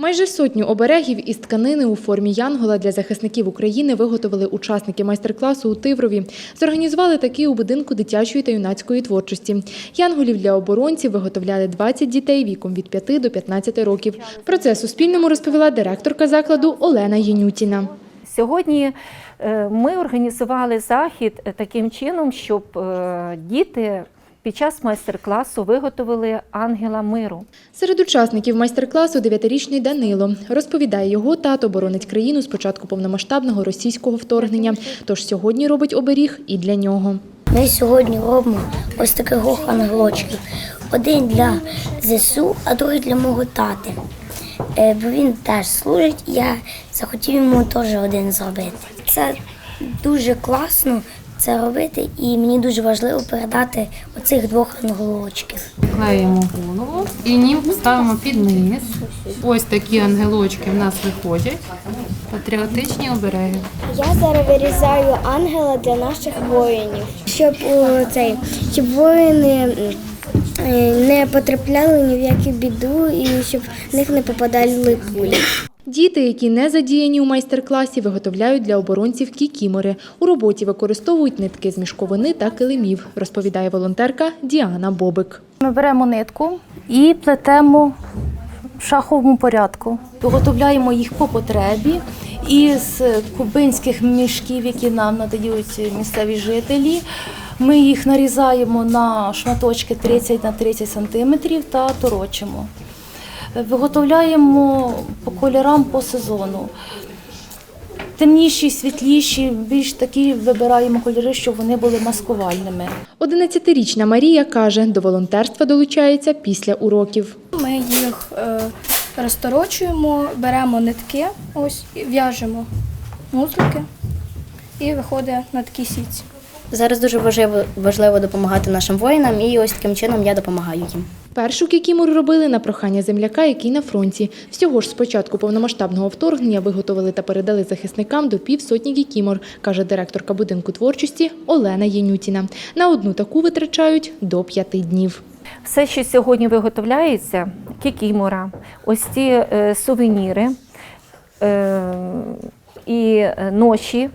Майже сотню оберегів із тканини у формі янгола для захисників України виготовили учасники майстер-класу у Тиврові. Зорганізували такі у будинку дитячої та юнацької творчості. Янголів для оборонців виготовляли 20 дітей віком від 5 до 15 років. Про це Суспільному розповіла директорка закладу Олена Єнютіна. Сьогодні е, ми організували захід е, таким чином, щоб е, діти під час майстер-класу виготовили ангела миру. Серед учасників майстер-класу дев'ятирічний Данило. Розповідає, його тато боронить країну з початку повномасштабного російського вторгнення. Тож сьогодні робить оберіг і для нього. Ми сьогодні робимо ось таких ангелочків. Один для ЗСУ, а другий для мого тати. Е, Бо він теж служить, і я захотів йому теж один зробити. Це дуже класно це робити, і мені дуже важливо передати оцих двох ангелочків. Клеїмо голову і нім ставимо під низ. Ось такі ангелочки в нас виходять. Патріотичні обереги. Я зараз вирізаю ангела для наших воїнів, щоб о, цей щоб воїни е, не потрапляли ні в яку біду і щоб в них не попадали пулі. Діти, які не задіяні у майстер-класі, виготовляють для оборонців кікімори. У роботі використовують нитки з мішковини та килимів, розповідає волонтерка Діана Бобик. Ми беремо нитку і плетемо в шаховому порядку. Виготовляємо їх по потребі із кубинських мішків, які нам надають місцеві жителі. Ми їх нарізаємо на шматочки 30 на 30 сантиметрів та торочимо. Виготовляємо по кольорам по сезону. Темніші, світліші, більш такі вибираємо кольори, щоб вони були маскувальними. 11-річна Марія каже, до волонтерства долучається після уроків. Ми їх е, розторочуємо, беремо нитки, ось в'яжемо музики і виходить на такі сітці. Зараз дуже важливо, важливо допомагати нашим воїнам, і ось таким чином я допомагаю їм. Першу кікімору робили на прохання земляка, який на фронті. Всього ж з початку повномасштабного вторгнення виготовили та передали захисникам до півсотні кікімор, каже директорка будинку творчості Олена Єнютіна. На одну таку витрачають до п'яти днів. Все, що сьогодні виготовляється, кікімора, ось ці е, сувеніри е, і е, ноші.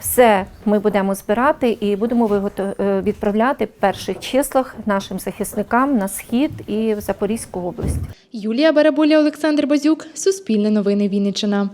Все ми будемо збирати і будемо е, відправляти в перших числах нашим захисникам на схід і в Запорізьку область. Юлія Бараболя, Олександр Базюк, Суспільне новини Вінниччина.